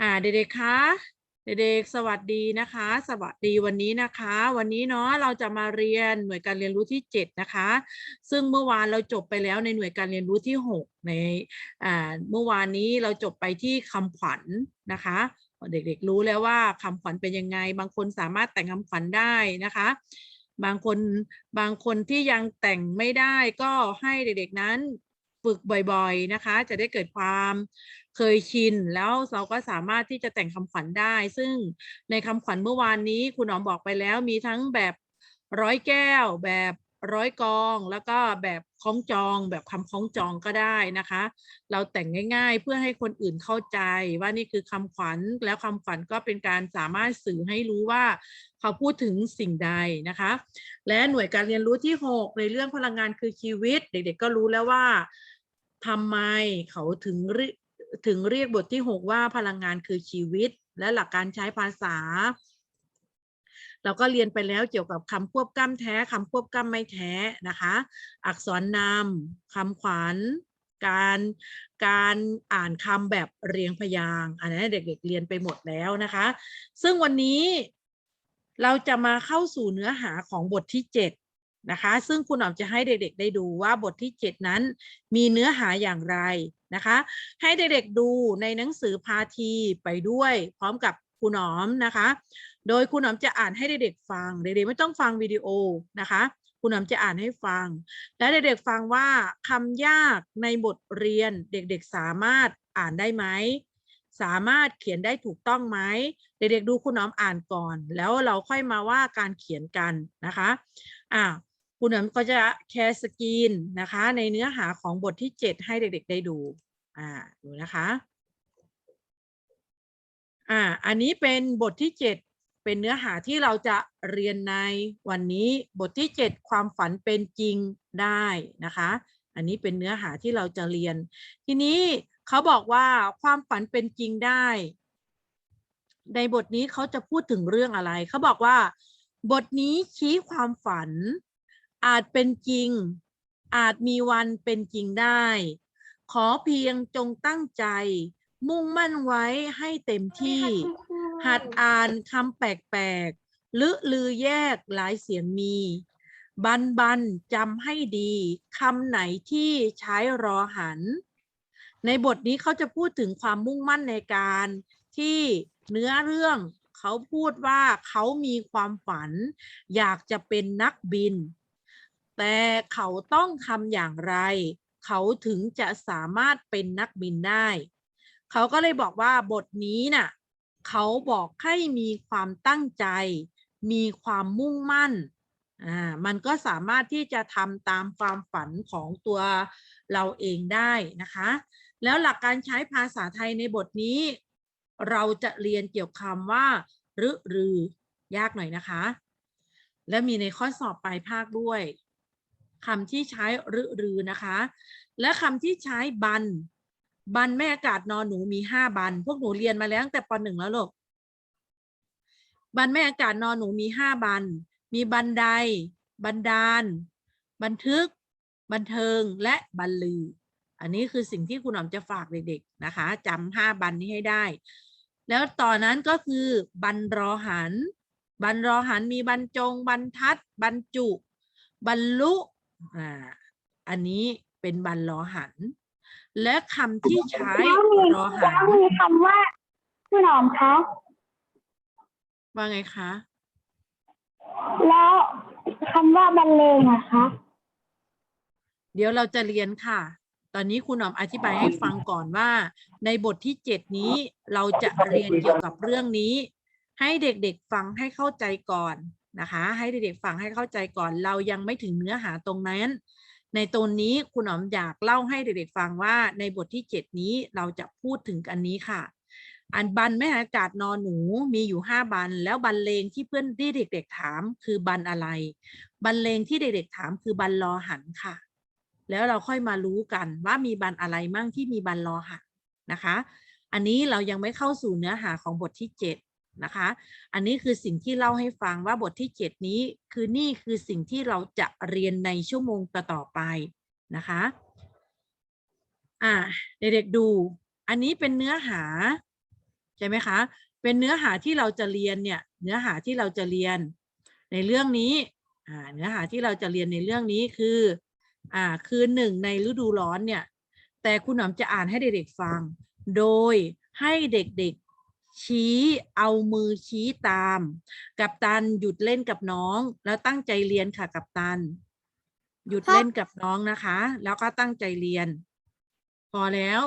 อ่าเด็กๆคะเด็กๆสวัสดีนะคะ สวัสดีวันนี้นะคะ วันนี้เนาะเราจะมาเรียนหน่วยการเรียนรู้ที่ 7 นะคะ ซึ่งเมื่อวานเราจบไปแล้วในหน่วยการเรียนรู้ที่ 6 ในอ่าเมื่อวานนี้เราจบไปที่คำขวัญนะคะ เด็กๆรู้แล้วว่าคำขวัญเป็นยังไง บางคนสามารถแต่งคำขวัญได้นะคะ บางคนบางคนที่ยังแต่งไม่ได้ก็ให้เด็กๆนั้นฝึกบ่อยๆนะคะ จะได้เกิดความ เคยชิน แล้วเราก็สามารถที่จะแต่งคำขวัญได้ ซึ่งในคำขวัญเมื่อวานนี้คุณหนอมบอกไปแล้วมีทั้งแบบร้อยแก้ว แบบร้อยกอง แล้วก็แบบคล้องจอง แบบคำคล้องจองก็ได้นะคะ เราแต่งง่าย ๆ เพื่อให้คนอื่นเข้าใจว่านี่คือคำขวัญแล้วคำขวัญก็เป็นการสามารถสื่อให้รู้ว่าเขาพูดถึงสิ่งใดนะคะ และหน่วยการเรียนรู้ที่ 6 ในเรื่องพลังงานคือชีวิต เด็กๆก็รู้แล้วว่าทำไมเขาถึงรี ถึงเรียกบทที่ 6 ว่าพลังงานคือชีวิต และหลักการใช้ภาษา เราก็เรียนไปแล้วเกี่ยวกับคำควบกล้ำแท้คำควบกล้ำไม่แท้นะคะ อักษรนำคำขวัญการการอ่านคำแบบเรียงพยางอันนี้เด็กๆเรียนไปหมดแล้วนะคะ ซึ่งวันนี้เราจะมาเข้าสู่เนื้อหาของบทที่ 7 นะคะ ซึ่งคุณหนอมจะให้เด็กๆ ได้ดูว่าบทที่ 7 นั้น มีเนื้อหาอย่างไร นะคะ ให้เด็กๆดูในหนังสือพาทีไปด้วยพร้อมกับคุณหนอมนะคะ โดยคุณหนอมจะอ่านให้เด็กๆฟัง เด็กๆไม่ต้องฟังวิดีโอนะคะคุณหนอมจะอ่านให้ฟัง และเด็กๆฟังว่าคำยากในบทเรียนเด็กๆสามารถอ่านได้ไหม สามารถเขียนได้ถูกต้องไหม เด็กๆดูคุณหนอมอ่านก่อน แล้วเราค่อยมาว่าการเขียนกันนะคะ อ่า คุณหนอมก็จะแชร์สกรีนนะคะ ในเนื้อหาของบทที่ 7 ให้เด็กๆได้ดูอ่าดูนะคะอ่าอันนี้เป็นบทที่ 7 เป็นเนื้อหาที่เราจะเรียนในวันนี้บทที่ 7 ความฝันเป็นจริงได้นะคะ อันนี้เป็นเนื้อหาที่เราจะเรียน ทีนี้เขาบอกว่าความฝันเป็นจริงได้ ในบทนี้เขาจะพูดถึงเรื่องอะไร เขาบอกว่า บทนี้ชี้ความฝัน อาจเป็นจริง อาจมีวันเป็นจริงได้ ขอเพียงจงตั้งใจ มุ่งมั่นไว้ให้เต็มที่ หัดอ่านคำแปลกๆลือลือแยกหลายเสียงมี บันบันจำให้ดีคำไหนที่ใช้รอหัน ในบทนี้เขาจะพูดถึงความมุ่งมั่นในการที่เนื้อเรื่องเขาพูดว่าเขามีความฝัน อยากจะเป็นนักบิน แต่เขาต้องทำอย่างไร เขาถึงจะสามารถเป็นนักบินได้ เขาก็เลยบอกว่าบทนี้น่ะเขาบอกให้มีความตั้งใจ มีความมุ่งมั่นอ่ามันก็สามารถที่จะทำตามความฝันของตัวเราเองได้นะคะ แล้วหลักการใช้ภาษาไทยในบทนี้ เราจะเรียนเกี่ยวคำว่ารึรือยากหน่อยนะคะ และมีในข้อสอบปลายภาคด้วย คำที่ใช้รึรือนะคะ และคำที่ใช้บัน บันแม่อากาศนอนหนูมีห้าบัน พวกหนูเรียนมาแล้วตั้งแต่ปหนึ่งแล้วลูกบันแม่อากาศนอนหนูมีห้าบัน มีบันได บันดาล บันทึก บันเทิง และบันลือ อันนี้คือสิ่งที่คุณหอมจะฝากเด็กๆนะคะจำห้าบันนี้ให้ได้ แล้วต่อนนั้นก็คือบันรอหัน บันรอหันมีบรรจง บรรทัด บรรจุ บรรลุ อ่าอันนี้เป็นบันรอหัน และคำที่ใช้แล้วมีรอหัแล้วนมีคำว่าพี่หนอมคะว่าไงคะ แล้วคำว่าบรรเลงอะคะ เดี๋ยวเราจะเรียนค่ะ ตอนนี้คุณหนอมอธิบายให้ฟังก่อนว่า ในบทที่เจ็ดนี้เราจะเรียนเกี่ยวกับเรื่องนี้ ให้เด็กๆฟังให้เข้าใจก่อน นะคะ ให้เด็กๆฟังให้เข้าใจก่อนเรายังไม่ถึงเนื้อหาตรงนั้น ในตรงนี้คุณหอมอยากเล่าให้เด็กๆฟังว่าในบทที่เจ็ดนี้เราจะพูดถึงอันนี้ค่ะ อันบันแม่อากาศนอนหนูมีอยู่ห้าบัน แล้วบันเลงที่เพื่อนที่เด็ก ๆ ถามคือบันอะไร บันเลงที่เด็กๆถามคือบันรอหันค่ะ แล้วเราค่อยมารู้กันว่ามีบันอะไรมั่งที่มีบันรอหันนะคะ อันนี้เรายังไม่เข้าสู่เนื้อหาของบทที่ 7 นะคะ อันนี้คือสิ่งที่เล่าให้ฟังว่าบทที่ 7 นี้คือนี่คือสิ่งที่เราจะเรียนในชั่วโมงต่อๆไปนะคะอ่าเด็กๆดู อันนี้เป็นเนื้อหาใช่ไหมคะ เป็นเนื้อหาที่เราจะเรียนเนี่ยเนื้อหาที่เราจะเรียนในเรื่องนี้อ่าเนื้อหาที่เราจะเรียนในเรื่องนี้คืออ่าคือหนึ่งในฤดูร้อนเนี่ยแต่คุณหนอมจะอ่านให้เด็กๆฟัง โดยให้เด็กๆ ชี้เอามือชี้ตาม กับตันหยุดเล่นกับน้อง แล้วตั้งใจเรียนค่ะกับตัน หยุดเล่นกับน้องนะคะ แล้วก็ตั้งใจเรียน พอแล้ว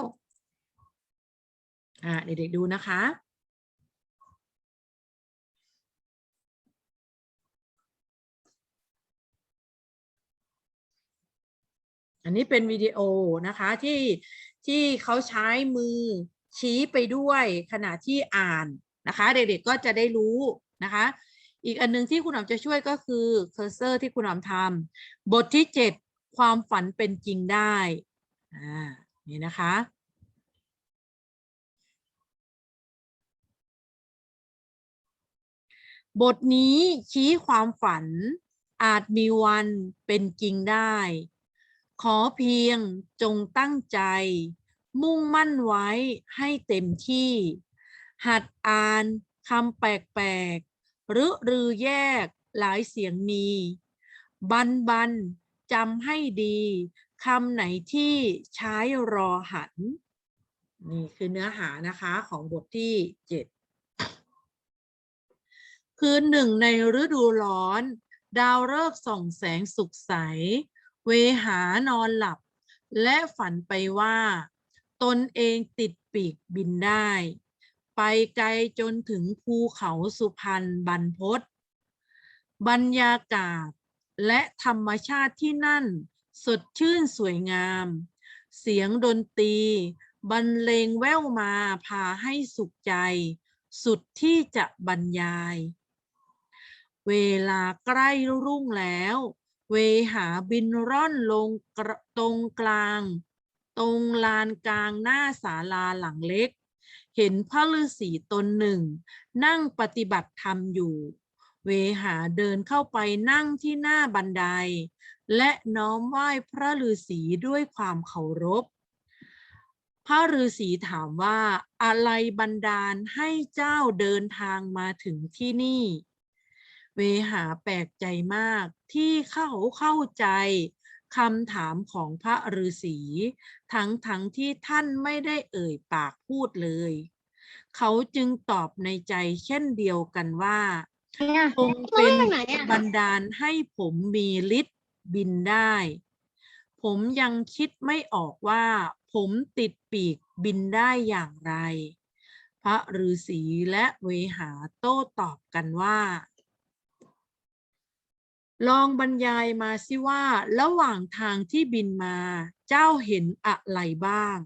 อ่าเด็กๆดูนะคะอันนี้เป็นวิดีโอนะคะที่ที่เขาใช้มือ ชี้ไปด้วยขณะที่อ่านนะคะ เด็กๆก็จะได้รู้นะคะ อีกอันหนึงที่คุณหอมจะช่วยก็คือเคอร์เซอร์ที่คุณหอมทำบทที่ 7 ความฝันเป็นจริงได้อ่านี่นะคะบทนี้ชี้ความฝันอาจมีวันเป็นจริงได้ ขอเพียงจงตั้งใจ มุ่งมั่นไว้ให้เต็มที่ หัดอ่านคำแปลกๆหรือรือแยกหลายเสียงมี บันบันจำให้ดีคำไหนที่ใช้รอหัน นี่คือเนื้อหานะคะของบทที่ 7 คือหนึ่งในฤดูร้อน ดาวฤกษ์ส่องแสงสุขใส เวหานอนหลับ และฝันไปว่า ตนเองติดปีกบินได้ ไปไกลจนถึงภูเขาสุพรรณบรรพตบรรยากาศและธรรมชาติที่นั่น สดชื่นสวยงาม เสียงดนตรี บรรเลงแว่วมาพาให้สุขใจ สุดที่จะบรรยาย เวลาใกล้รุ่งแล้ว เวหาบินร่อนลงตรงกลาง ตรงลานกลางหน้าศาลาหลังเล็ก เห็นพระฤาษีตนหนึ่ง นั่งปฏิบัติธรรมอยู่ เวหาเดินเข้าไปนั่งที่หน้าบันได และน้อมไหว้พระฤาษีด้วยความเคารพ พระฤาษีถามว่าอะไรบันดาลให้เจ้าเดินทางมาถึงที่นี่ เวหาแปลกใจมากที่เขาเข้าใจ คำถามของพระฤาษีทั้งทั้งที่ท่านไม่ได้เอ่ยปากพูดเลย เขาจึงตอบในใจเช่นเดียวกันว่าคงเป็นบันดาลให้ผมมีฤทธิ์บินได้ ผมยังคิดไม่ออกว่า ผมติดปีกบินได้อย่างไร พระฤาษีและเวหาโต้ตอบกันว่า ลองบรรยายมาสิว่าระหว่างทางที่บินมาเจ้าเห็นอะไรบ้าง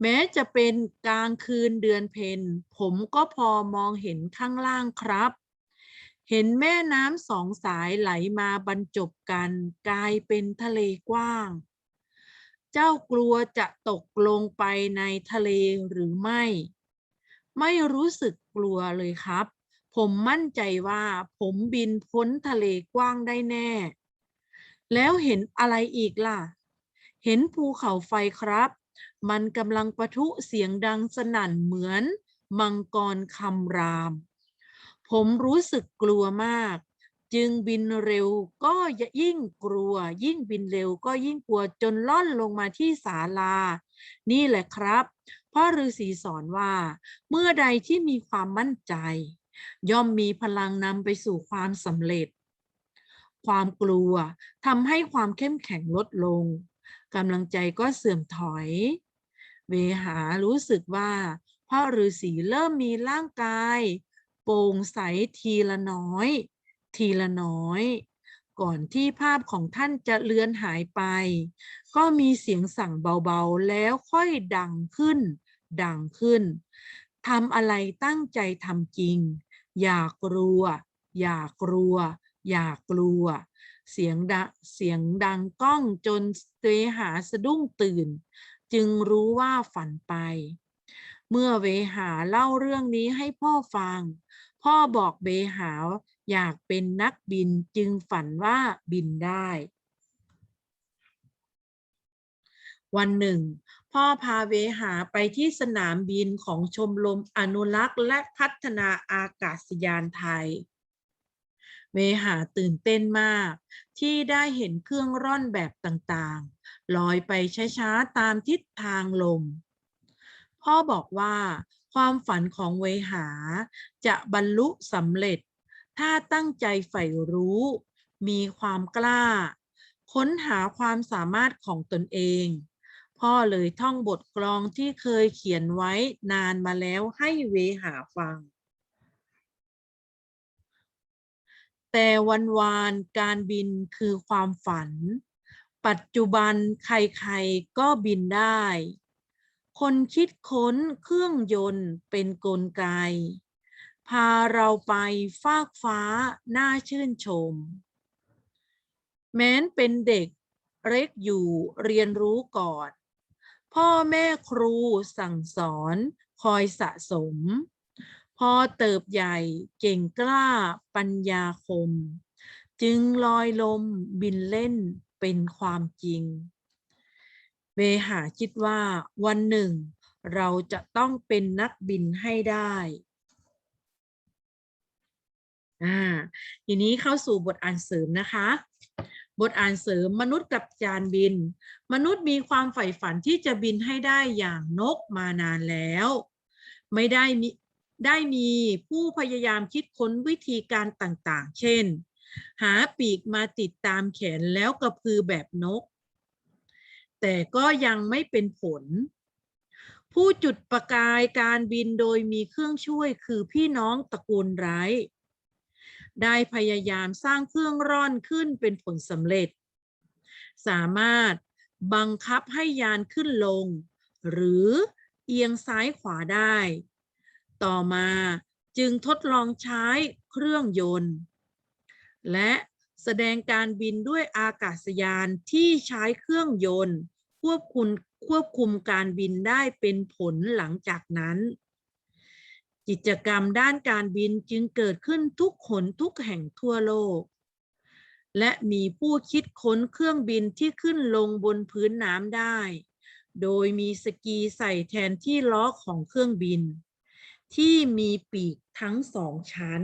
แม้จะเป็นกลางคืนเดือนเพ็ญผมก็พอมองเห็นข้างล่างครับ เห็นแม่น้ำสองสายไหลมาบรรจบกันกลายเป็นทะเลกว้าง เจ้ากลัวจะตกลงไปในทะเลหรือไม่ ไม่รู้สึกกลัวเลยครับ ผมมั่นใจว่าผมบินพ้นทะเลกว้างได้แน่ แล้วเห็นอะไรอีกล่ะ เห็นภูเขาไฟครับ มันกำลังปะทุเสียงดังสนั่นเหมือนมังกรคำราม ผมรู้สึกกลัวมาก จึงบินเร็วก็ยิ่งกลัว ยิ่งบินเร็วก็ยิ่งกลัวจนล่อนลงมาที่ศาลา นี่แหละครับพ่อฤาษีสอนว่า เมื่อใดที่มีความมั่นใจ ย่อมมีพลังนำไปสู่ความสำเร็จ ความกลัวทำให้ความเข้มแข็งลดลงกำลังใจก็เสื่อมถอย เวหารู้สึกว่าพ่อฤาษีเริ่มมีร่างกาย โปร่งใสทีละน้อย ทีละน้อย ก่อนที่ภาพของท่านจะเลือนหายไป ก็มีเสียงสั่งเบาๆแล้วค่อยดังขึ้น ดังขึ้นทำอะไรตั้งใจทำจริง อย่ากลัว อย่ากลัว อย่ากลัว เสียงดังเสียงดังก้องจนเวหาสะดุ้งตื่น จึงรู้ว่าฝันไป เมื่อเวหาเล่าเรื่องนี้ให้พ่อฟัง พ่อบอกเวหาอยากเป็นนักบินจึงฝันว่าบินได้ วันหนึ่ง พ่อพาเวหาไปที่สนามบินของชมรมอนุรักษ์และพัฒนาอากาศยานไทย เวหาตื่นเต้นมาก ที่ได้เห็นเครื่องร่อนแบบต่างๆลอยไปช้าๆตามทิศทางลม พ่อบอกว่าความฝันของเวหาจะบรรลุสำเร็จ ถ้าตั้งใจใฝ่รู้ มีความกล้า ค้นหาความสามารถของตนเอง พ่อเลยท่องบทกลองที่เคยเขียนไว้นานมาแล้วให้เวหาฟัง แต่วันวานการบินคือความฝัน ปัจจุบันใครๆก็บินได้ คนคิดค้นเครื่องยนต์เป็นกลไก พาเราไปฟากฟ้าน่าชื่นชม แม้นเป็นเด็กเล็กอยู่เรียนรู้ก่อน พ่อแม่ครูสั่งสอนคอยสะสม พอเติบใหญ่เก่งกล้าปัญญาคม จึงลอยลมบินเล่นเป็นความจริงเวหาคิดว่าวันหนึ่ง เราจะต้องเป็นนักบินให้ได้อ่าทีนี้เข้าสู่บทอ่านเสริมนะคะ บทอ่านเสริมมนุษย์กับจานบิน มนุษย์มีความใฝ่ฝันที่จะบินให้ได้อย่างนกมานานแล้ว ไม่ได้มีได้มีผู้พยายามคิดค้นวิธีการต่างๆ เช่น หาปีกมาติดตามแขนแล้วกระพือแบบนก แต่ก็ยังไม่เป็นผล ผู้จุดประกายการบินโดยมีเครื่องช่วยคือพี่น้องตระกูลไร้ ได้พยายามสร้างเครื่องร่อนขึ้นเป็นผลสำเร็จ สามารถบังคับให้ยานขึ้นลง หรือเอียงซ้ายขวาได้ ต่อมาจึงทดลองใช้เครื่องยนต์ และแสดงการบินด้วยอากาศยานที่ใช้เครื่องยนต์ ควบคุมควบคุมการบินได้เป็นผลหลังจากนั้น กิจกรรมด้านการบินจึงเกิดขึ้นทุกขนทุกแห่งทั่วโลก และมีผู้คิดค้นเครื่องบินที่ขึ้นลงบนพื้นน้ำได้ โดยมีสกีใส่แทนที่ล้อของเครื่องบิน ที่มีปีกทั้งสองชั้น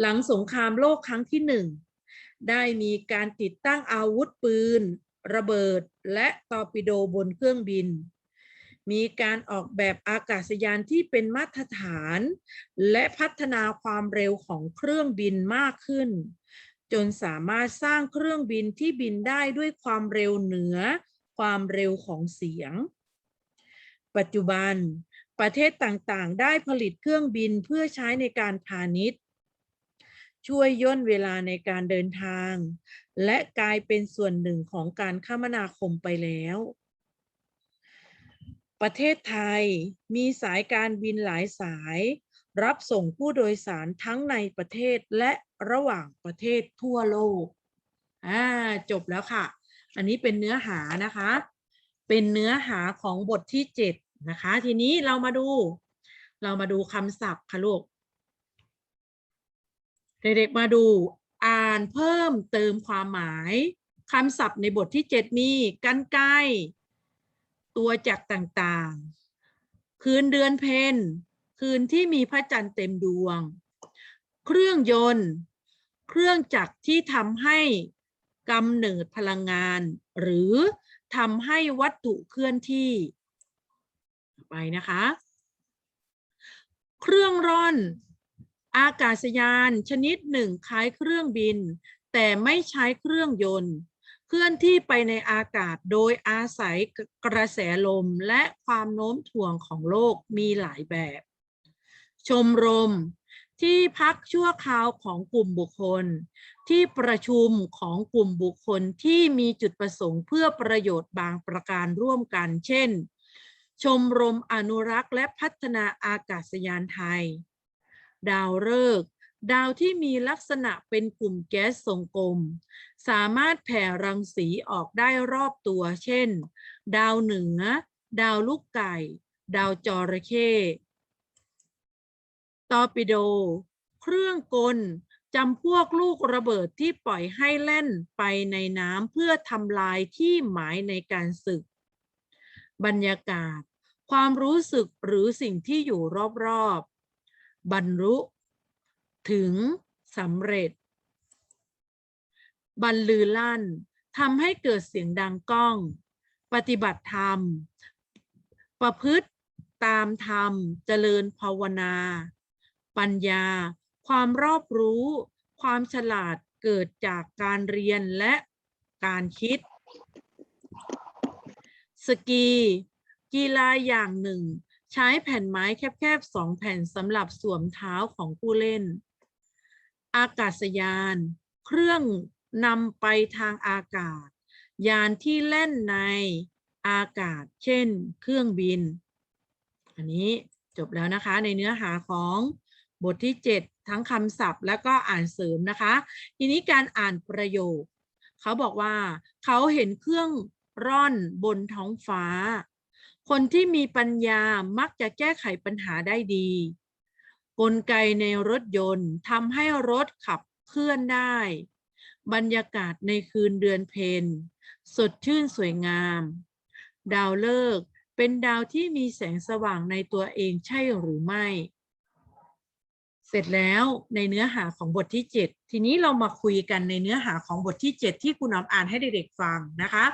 หลังสงครามโลกครั้งที่หนึ่งได้มีการติดตั้งอาวุธปืน ระเบิดและตอร์ปิโดบนเครื่องบิน มีการออกแบบอากาศยานที่เป็นมาตรฐาน และพัฒนาความเร็วของเครื่องบินมากขึ้น จนสามารถสร้างเครื่องบินที่บินได้ด้วยความเร็วเหนือ ความเร็วของเสียง ปัจจุบัน ประเทศต่างๆ ได้ผลิตเครื่องบินเพื่อใช้ในการพาณิชย์ช่วยย่นเวลาในการเดินทาง และกลายเป็นส่วนหนึ่งของการคมนาคมไปแล้ว ประเทศไทยมีสายการบินหลายสาย รับส่งผู้โดยสารทั้งในประเทศและระหว่างประเทศทั่วโลก อ่า จบแล้วค่ะ อันนี้เป็นเนื้อหานะคะ เป็นเนื้อหาของบทที่เจ็ดนะคะ ทีนี้เรามาดู เรามาดูคำศัพท์ค่ะลูก เด็กๆมาดู อ่านเพิ่มเติมความหมายคำศัพท์ในบทที่ 7 มีกันไกล ตัวจักรต่างๆ คืนเดือนเพนคืนที่มีพระจันทร์เต็มดวง เครื่องยนต์ เครื่องจักรที่ทำให้กำเนิดพลังงาน หรือทำให้วัตถุเคลื่อนที่ ไปนะคะ เครื่องร่อน อากาศยานชนิดหนึ่งคล้ายเครื่องบิน แต่ไม่ใช้เครื่องยนต์ เคลื่อนที่ไปในอากาศโดยอาศัยกระแสลมและความโน้มถ่วงของโลกมีหลายแบบ ชมรมที่พักชั่วคราวของกลุ่มบุคคล ที่ประชุมของกลุ่มบุคคลที่มีจุดประสงค์เพื่อประโยชน์บางประการร่วมกัน เช่น ชมรมอนุรักษ์และพัฒนาอากาศยานไทย ดาวฤกษ์ ดาวที่มีลักษณะเป็นกลุ่มแก๊สทรงกลม สามารถแผ่รังสีออกได้รอบตัว เช่น ดาวเหนือ ดาวลูกไก่ ดาวจระเข้ตอร์ปิโด เครื่องกลจำพวกลูกระเบิดที่ปล่อยให้เล่นไปในน้ำเพื่อทำลายที่หมายในการศึก บรรยากาศ ความรู้สึกหรือสิ่งที่อยู่รอบๆ บรรลุ ถึงสำเร็จ บรรลือลั่นทำให้เกิดเสียงดังก้อง ปฏิบัติธรรม ประพฤติตามธรรม เจริญภาวนา ปัญญา ความรอบรู้ ความฉลาดเกิดจากการเรียนและการคิด สกี กีฬาอย่างหนึ่ง ใช้แผ่นไม้แคบๆสองแผ่นสำหรับสวมเท้าของผู้เล่น อากาศยาน เครื่องนำไปทางอากาศ ยานที่เล่นในอากาศ เช่น เครื่องบิน อันนี้จบแล้วนะคะในเนื้อหาของบทที่ 7 ทั้งคำศัพท์และก็อ่านเสริมนะคะ ทีนี้การอ่านประโยค เขาบอกว่า เขาเห็นเครื่องร่อนบนท้องฟ้า คนที่มีปัญญามักจะแก้ไขปัญหาได้ดี กลไกในรถยนต์ทำให้รถขับเคลื่อนได้ บรรยากาศในคืนเดือนเพ็ญสดชื่นสวยงาม ดาวฤกษ์เป็นดาวที่มีแสงสว่างในตัวเองใช่หรือไม่ เสร็จแล้วในเนื้อหาของบทที่ 7 ทีนี้เรามาคุยกันในเนื้อหาของบทที่ 7 ที่คุณน้อมอ่านให้เด็กๆฟังนะคะ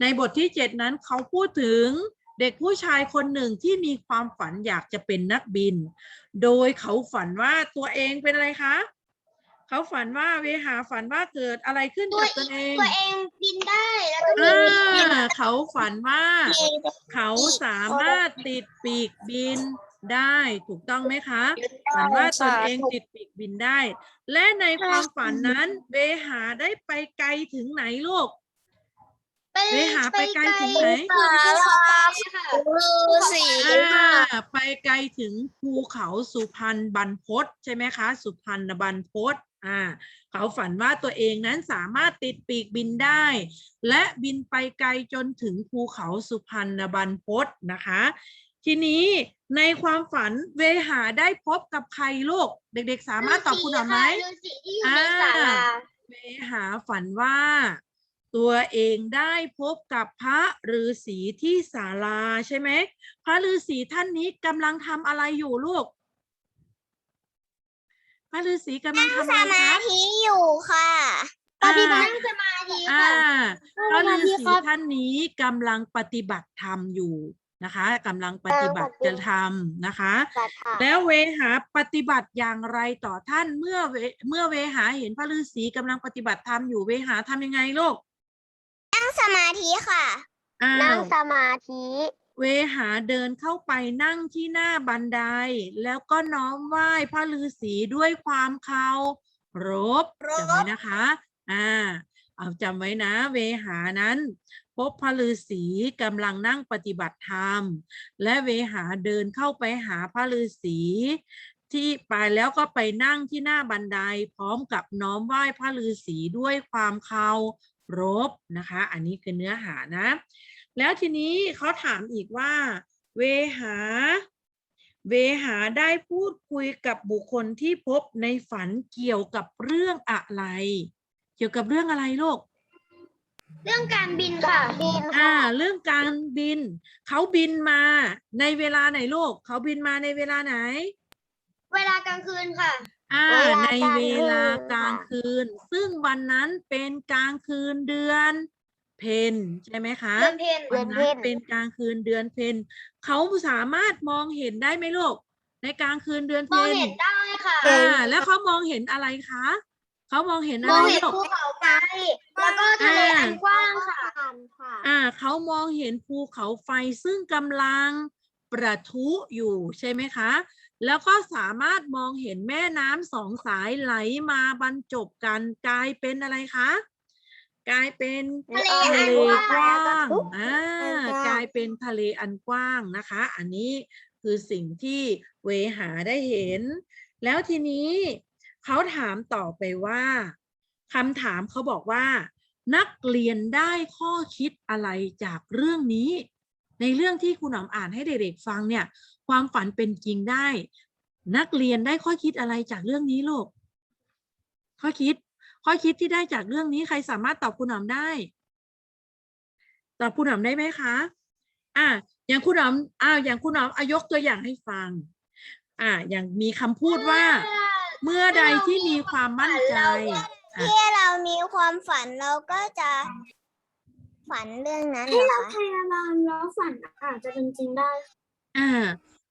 ในบทที่ 7 นั้นเขาพูดถึง เด็กผู้ชายคนหนึ่งที่มีความฝันอยากจะเป็นนักบิน โดยเขาฝันว่าตัวเองเป็นอะไรคะ เขาฝันว่าเวหาฝันว่าเกิดอะไรขึ้นกับตนเอง ตัวเองบินได้แล้วก็มีอ่าเขาฝันว่า เขาสามารถติดปีกบินได้ถูกต้องไหมคะฝันว่าตนเองติดปีกบินได้ และในความฝันนั้นเวหาได้ไปไกลถึงไหนลูก ไปหาไปไกลถึงไหนสาราค่ะฤาษีอ่าไปไกลถึงภูเขาสุพรรณบรรพตใช่ไหมคะ สุพรรณบรรพตอ่า เขาฝันว่าตัวเองนั้นสามารถติดปีกบินได้ และบินไปไกลจนถึงภูเขาสุพรรณบรรพตนะคะ ทีนี้ในความฝันเวหาได้พบกับใครลูกเด็กๆ สามารถตอบคุณหน่อยไหม ฤาษีที่อยู่ในศาลา เวหาฝันว่า ตัวเองได้พบกับพระฤาษีที่ศาลาใช่ไหมพระฤาษีท่านนี้กำลังทำอะไรอยู่ลูก พระฤาษีกำลังทำอะไรคะอยู่ค่ะอ่าปฏิบัตินั่งสมาธิอ่าค่ะพระฤาษีสมาธิครับท่านนี้กำลังปฏิบัติธรรมอยู่นะคะกำลังปฏิบัติธรรมนะคะ แล้วเวหาปฏิบัติอย่างไรต่อท่านเมื่อเวเมื่อเวหาเห็นพระฤาษีกำลังปฏิบัติธรรมอยู่เวหาทำยังไงลูกนั่ง สมาธิค่ะอ้านั่งวสมาธิเวหาเดินเข้าไปนั่งที่หน้าบันได แล้วก็น้อมไหว้พระฤาษีด้วยความเคารพจำไว้นะคะ อ่า เอาจำไว้นะ เวหานั้น พบพระฤาษีกำลังนั่งปฏิบัติธรรม และเวหาเดินเข้าไปหาพระฤาษีที่ไปแล้วก็ไปนั่งที่หน้าบันได พร้อมกับน้อมไหว้พระฤาษีด้วยความเคา รพนะคะ อันนี้คือเนื้อหานะ แล้วทีนี้เขาถามอีกว่า เวหา เวหาได้พูดคุยกับบุคคลที่พบในฝันเกี่ยวกับเรื่องอะไร เกี่ยวกับเรื่องอะไรลูกเรื่องการบินค่ะบินอ่า เรื่องการบิน เขาบินมาในเวลาไหนลูก เขาบินมาในเวลาไหน เวลากลางคืนค่ะ อ่าเวลาในกลางเวลาคืนกลางค่ะคืน ซึ่งวันนั้นเป็นกลางคืนเดือนเพ็ญใช่ไหมคะเดือนเพ็ญวันนั้นเป็นกลางคืนเดือนเพ็ญเขาสามารถมองเห็นได้ไหมลูกในกลางคืนเดือนมอเพ็งญเห็นได้ค่ะอ่าแล้วเขามองเห็นอะไรคะเขามองเห็นมอะองไรเห็นลูกภูเขาไฟแล้วก็ทะเลอันกว้างค่ะอ่าเขามองเห็นภูเขาไฟซึ่งกำลังประทุอยู่ใช่ไหมคะ แล้วก็สามารถมองเห็นแม่น้ำสองสายไหลมาบรรจบกันกลายเป็นอะไรคะกลายเป็นทะเลทะอันเลกกว้าว้างงอ่าอ่ากลายเป็นทะเลอันกว้างนะคะ อันนี้คือสิ่งที่เวหาได้เห็น แล้วทีนี้เขาถามต่อไปว่าคำถามเขาบอกว่า นักเรียนได้ข้อคิดอะไรจากเรื่องนี้ ในเรื่องที่คุณหนอมอ่านให้เด็กๆฟังเนี่ย ความฝันเป็นจริงได้ นักเรียนได้ข้อคิดอะไรจากเรื่องนี้ลูกข้อคิด ข้อคิดที่ได้จากเรื่องนี้ใครสามารถตอบคุณหนอมได้ ตอบคุณหนอมได้ไหมคะอะอย่างคุณหนอมอ้าวอย่างคุณหนอมอายกตัวอย่างให้ฟัง อะอย่างมีคำพูดว่า เมื่อใดที่มีความมั่นใจอะ ที่เรามีความฝันเราก็จะฝันเรื่องนั้นให้เหรเราอพคะยายามแล้วฝันอาจจะเป็นจริงได้ อ่า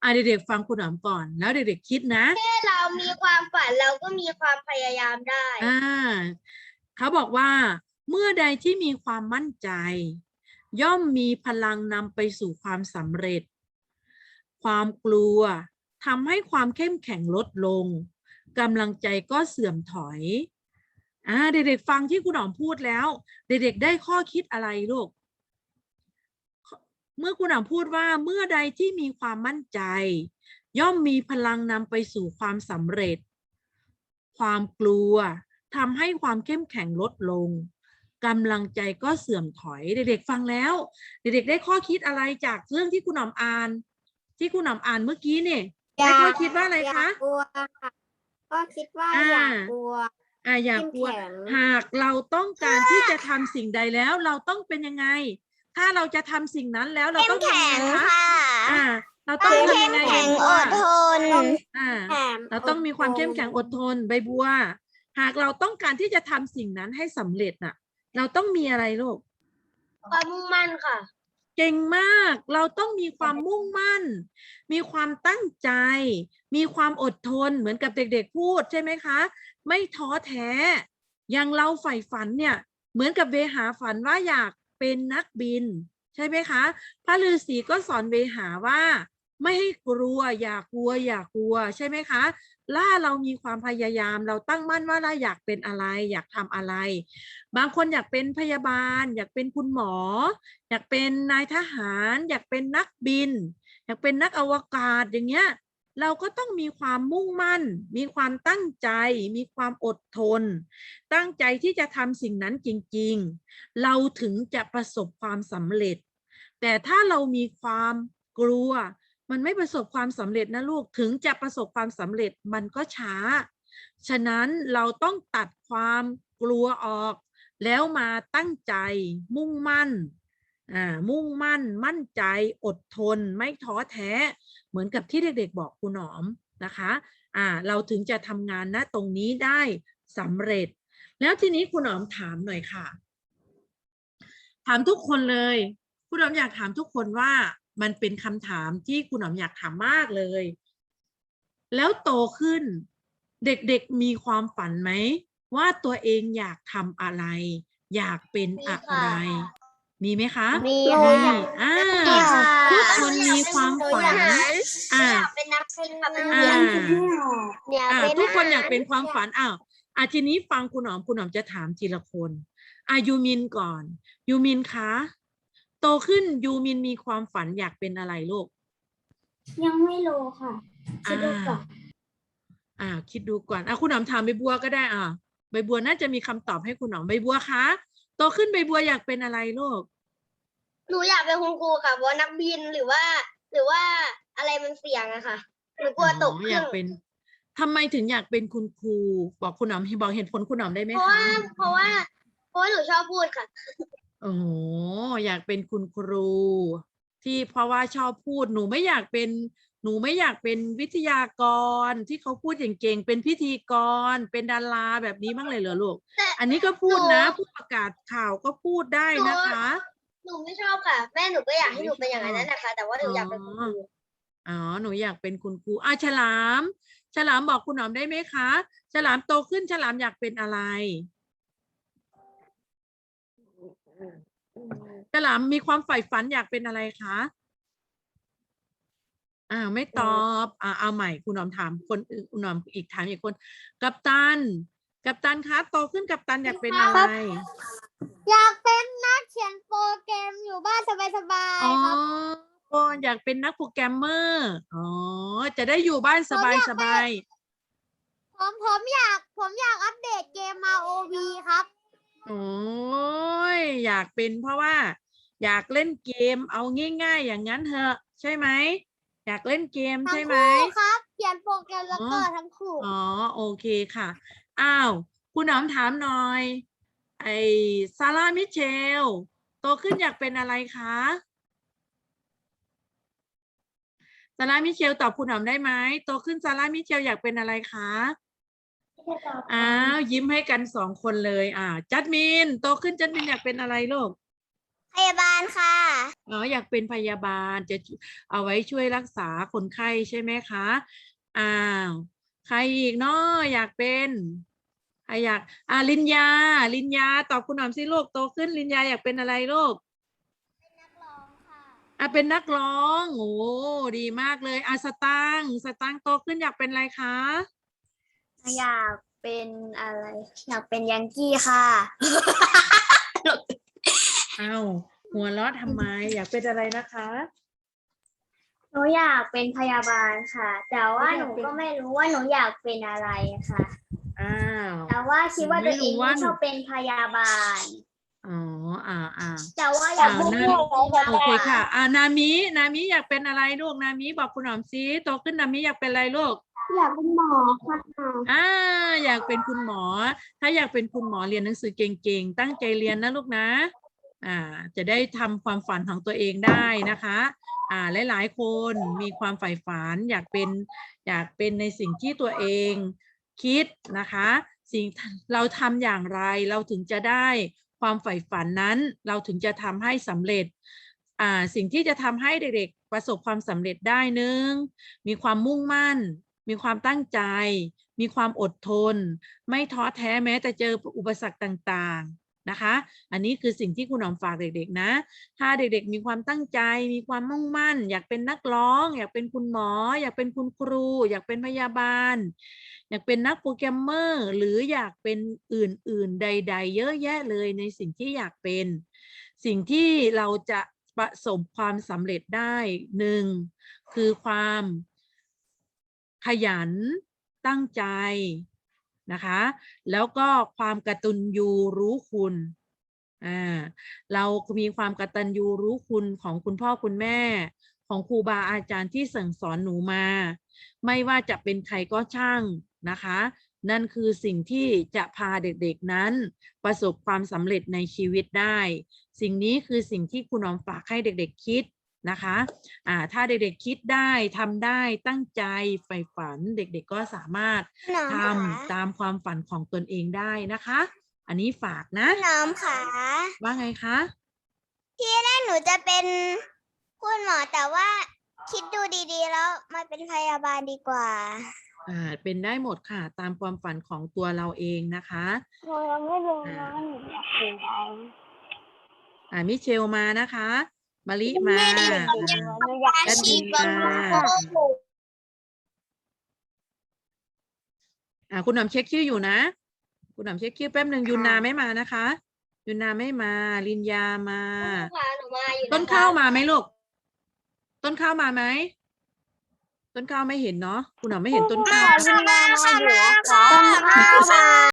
อะเด็กๆฟังคุณหนอมก่อน แล้วเด็กๆคิดนะถ้าเรามีความฝันเราก็มีความพยายามได้อ่าเขาบอกว่า เมื่อใดที่มีความมั่นใจ ย่อมมีพลังนำไปสู่ความสำเร็จ ความกลัวทำให้ความเข้มแข็งลดลงกำลังใจก็เสื่อมถอยอ่าเด็กๆฟังที่คุณหนอมพูดแล้ว เด็กๆได้ข้อคิดอะไรลูก เมื่อคุณหนอมพูดว่าเมื่อใดที่มีความมั่นใจ ย่อมมีพลังนำไปสู่ความสำเร็จ ความกลัวทำให้ความเข้มแข็งลดลงกำลังใจก็เสื่อมถอย เด็กๆฟังแล้ว เด็กๆได้ข้อคิดอะไรจากเรื่องที่คุณหนอมอ่าน ที่คุณหนอมอ่านเมื่อกี้เนี่ยได้ข้อคิดว่าอะไรคะกลัวค่ะก็คิดว่าอ่าอยากกลัวอ่าอย่ากลัวเข้มแข็งหากเราต้องการที่จะทำสิ่งใดแล้ว เราต้องเป็นยังไง ถ้าเราจะทำสิ่งนั้นแล้วเราเข้ต้มองทำแข็ยังงไงคะค่ะอ่าเราต้องเข้ทำยัมงไงแข็งใบอบัวดทนอ่าแถมเราต้องมีความเข้มแข็งอดทนใบบัว หากเราต้องการที่จะทำสิ่งนั้นให้สำเร็จน่ะ เราต้องมีอะไรลูกความมุ่งมั่นค่ะ เก่งมาก เราต้องมีความมุ่งมั่น มีความตั้งใจ มีความอดทนเหมือนกับเด็กๆพูดใช่ไหมคะ ไม่ท้อแท้อย่างเราใฝ่ฝันเนี่ย เหมือนกับเวหาฝันว่าอยาก เป็นนักบิน ใช่ไหมคะ พระฤาษีก็สอนเวหาว่า ไม่ให้กลัวอย่ากลัวอย่ากลัว ใช่ไหมคะล่าเรามีความพยายามเราตั้งมั่นว่าเราอยากเป็นอะไร อยากทำอะไร บางคนอยากเป็นพยาบาล อยากเป็นคุณหมอ อยากเป็นนายทหาร อยากเป็นนักบิน อยากเป็นนักอวกาศอย่างเงี้ย เราก็ต้องมีความมุ่งมั่น มีความตั้งใจ มีความอดทน ตั้งใจที่จะทำสิ่งนั้นจริง ๆ เราถึงจะประสบความสำเร็จ แต่ถ้าเรามีความกลัว มันไม่ประสบความสำเร็จนะลูก ถึงจะประสบความสำเร็จมันก็ช้า ฉะนั้นเราต้องตัดความกลัวออก แล้วมาตั้งใจ มุ่งมั่นอ่ามุ่งมั่น มั่นใจ อดทน ไม่ท้อแท้ เหมือนกับที่เด็กๆบอกครูหนอมนะคะอ่าเราถึงจะทำงานณตรงนี้ได้สำเร็จ แล้วทีนี้ครูหนอมถามหน่อยค่ะ ถามทุกคนเลยครูหนอมอยากถามทุกคนว่ามันเป็นคำถามที่ครูหนอมอยากถามมากเลย แล้วโตขึ้นเด็กๆมีความฝันไหม ว่าตัวเองอยากทำอะไร อยากเป็นอะไร มีไหมคะมีมีค่ะอ่ามีค่ะทุกคนมีความฝันอ่าอยากเป็นนักบินค่ะเป็นอ่าอยากอ่าเป็นทุกคนอยากเป็นความฝันอ้าวอะทีนี้ฟังคุณหนอมคุณหนอมจะถามทีละคนอะยูมินก่อนยูมินคะโตขึ้นยูมินมีความฝันอยากเป็นอะไรลูก ยังไม่รู้ค่ะคิดดูก่อนอ่า คิดดูก่อนอะคุณหนอมถามใบบัวก็ได้อะใบบัวน่าจะมีคำตอบให้คุณหนอมใบบัวคะ โตขึ้นใบบัวอยากเป็นอะไรลูก หนูอยากเป็นคุณครูค่ะเพราะว่านักบินหรือว่า หรือว่าอะไรมันเสี่ยงอะค่ะหนูกลัวตกอ๋อเคอรื่ยาอกงเป็นทำไมถึงอยากเป็นคุณครู บอกคุณหนอมบอกเหตุผลคุณหนอมได้ไหมเพราะคะ ว่าเพราะว่าเพราะว่าหนูชอบพูดค่ะ โอ้โหอยากเป็นคุณครู ที่เพราะว่าชอบพูดหนูไม่อยากเป็น หนูไม่อยากเป็นวิทยากรที่เขาพูดเก่งๆเป็นพิธีกร เป็นดาราแบบนี้บ้างเลยเหรอลูก แต่อันนี้ก็พูดนะหนูผู้ประกาศข่าวก็พูดได้นะคะ หนูไม่ชอบค่ะ แม่หนูก็อยากให้หนูเป็นอย่างนั้นนะคะ แต่ว่าหนูอยากเป็นคุณครูอ๋อ หนูอยากเป็นคุณครูอะฉลาม ฉลามบอกคุณหนอมได้ไหมคะ ฉลามโตขึ้นฉลามอยากเป็นอะไร ฉลามมีความใฝ่ฝันอยากเป็นอะไรคะ อ่าวไม่ตอบอ่าเอาใหม่คุณหนอมถามคนอื่นคุณหนอมอีกถามอีกคน กัปตัน กัปตันคะโตขึ้นกัปตันอยากเป็นอะไร อยากเป็นนักเขียนโปรแกรมอยู่บ้านสบายอ๋อๆครับโอ้อยากเป็นนักโปรแกรมเมอร์อ๋อจะได้อยู่บ้านสบายสบายผมผมอยากผมอยากอัปเดตเกมมา OV ครับ โอ้ยอยากเป็นเพราะว่า อยากเล่นเกมเอาง่าย ๆ อย่างนั้นเถอะ ใช่ไหม อยากเล่นเกมทั้ใช่งไหม คู่ครับเขียนโปรแกรมแล้วก็อ๋อ ทั้งคู่อ๋อโอเคค่ะ อ้าวคุณหนอมถามหน่อย ไอซาร่ามิเชล โตขึ้นอยากเป็นอะไรคะซาร่ามิเชลตอบคุณหนอมได้ไหมโตขึ้นซาร่ามิเชลอยากเป็นอะไรคะอ้าวยิ้มให้กันสองคนเลย อ่าจัดมิน โตขึ้นจัดมินอยากเป็นอะไรลูก พยาบาลค่ะอ๋ออยากเป็นพยาบาลจะเอาไว้ช่วยรักษาคนไข้ใช่ไหมคะอ้าวใครอีกเนาะอยากเป็นใครอยากอ่าลินยา ลินยาตอบคุณหนอมสิลูกโตขึ้นลินยาอยากเป็นอะไรลูกนักร้องค่ะอะเป็นนักร้องโอ้ดีมากเลยอะสตังค์สตังค์โตขึ้นอยากเป็นอะไรคะอยากเป็นอะไร อยากเป็นยังกี้ค่ะ อ้าวหัวเราะทำไม อยากเป็นอะไรนะคะหนูอยากเป็นพยาบาลค่ะ แต่ว่าหนูก็ไม่รู้ว่าหนูอยากเป็นอะไรค่ะ อ้าวแต่ว่าคิดว่าตัวเองไม่รู้ว่าไม่ชอบเป็นพยาบาล อ๋ออ่าอ่าแต่ว่าอยากอ่าเป็นนั่นโอเคค่ะ อ่านามินามิอยากเป็นอะไรลูกนามิบอกคุณหอมซิโตขึ้นนามิอยากเป็นอะไรลูกอยากเป็นหมอค่ะอ่าอยากเป็นคุณหมอ ถ้าอยากเป็นคุณหมอเรียนหนังสือเก่งๆ ตั้งใจเรียนนะลูกนะ อ่าจะได้ทำความฝันของตัวเองได้นะคะอ่าหลายๆ คนมีความใฝ่ฝันอยากเป็นอยากเป็นในสิ่งที่ตัวเองคิดนะคะ สิ่งเราทำอย่างไรเราถึงจะได้ความใฝ่ฝันนั้น เราถึงจะทำให้สำเร็จอ่าสิ่งที่จะทำให้เด็กๆประสบความสำเร็จได้นึ่งมีความมุ่งมั่น มีความตั้งใจ มีความอดทน ไม่ท้อแท้แม้แต่เจออุปสรรคต่างๆ นะคะ อันนี้คือสิ่งที่คุณหอมฝากเด็กๆนะ ถ้าเด็กๆ มีความตั้งใจ มีความมุ่งมั่น อยากเป็นนักร้อง อยากเป็นคุณหมอ อยากเป็นคุณครู อยากเป็นพยาบาล อยากเป็นนักโปรแกรมเมอร์ หรืออยากเป็นอื่นๆ ใด ๆ เยอะแยะเลยในสิ่งที่อยากเป็น สิ่งที่เราจะประสบความสำเร็จได้หนึ่งคือความขยันตั้งใจ นะคะ แล้วก็ความกระตัญญูรู้คุณอ่าเรามีความกระตัญญูรู้คุณของคุณพ่อคุณแม่ ของครูบาอาจารย์ที่สั่งสอนหนูมา ไม่ว่าจะเป็นใครก็ช่างนะคะ นั่นคือสิ่งที่จะพาเด็กๆนั้น ประสบความสำเร็จในชีวิตได้ สิ่งนี้คือสิ่งที่คุณอมฝากให้เด็กๆคิด นะคะอ่าถ้าเด็กๆคิดได้ทำได้ตั้งใจใฝ่ฝันเด็กๆก็สามารถทำตามความฝันของตนเองได้นะคะ อันนี้ฝากนะน้องค่ะว่าไงคะแม่หนูจะเป็นคุณหมอแต่ว่าคิดดูดีๆ แล้วมาเป็นพยาบาลดีกว่าอ่าเป็นได้หมดค่ะตามความฝันของตัวเราเองนะคะหนูยังไม่รู้นะหนูอยากเป็นอะไรอ่ามิเชลมานะคะ มาลิมาหนูอยากแอดมินมาอ่าคุณหนอมเช็คชื่ออยู่นะ คุณหนอมเช็คชื่อแป๊บหนึ่งยุนนาไม่มานะคะ ยุนนาไม่มา ลินยามาค่ะหนูมาอยู่ต้นข้าวมาไหมลูก ต้นข้าวมาไหม ต้นข้าวไม่เห็นเนาะ คุณหนอมไม่เห็นต้นข้าวค่ะมาค่ะ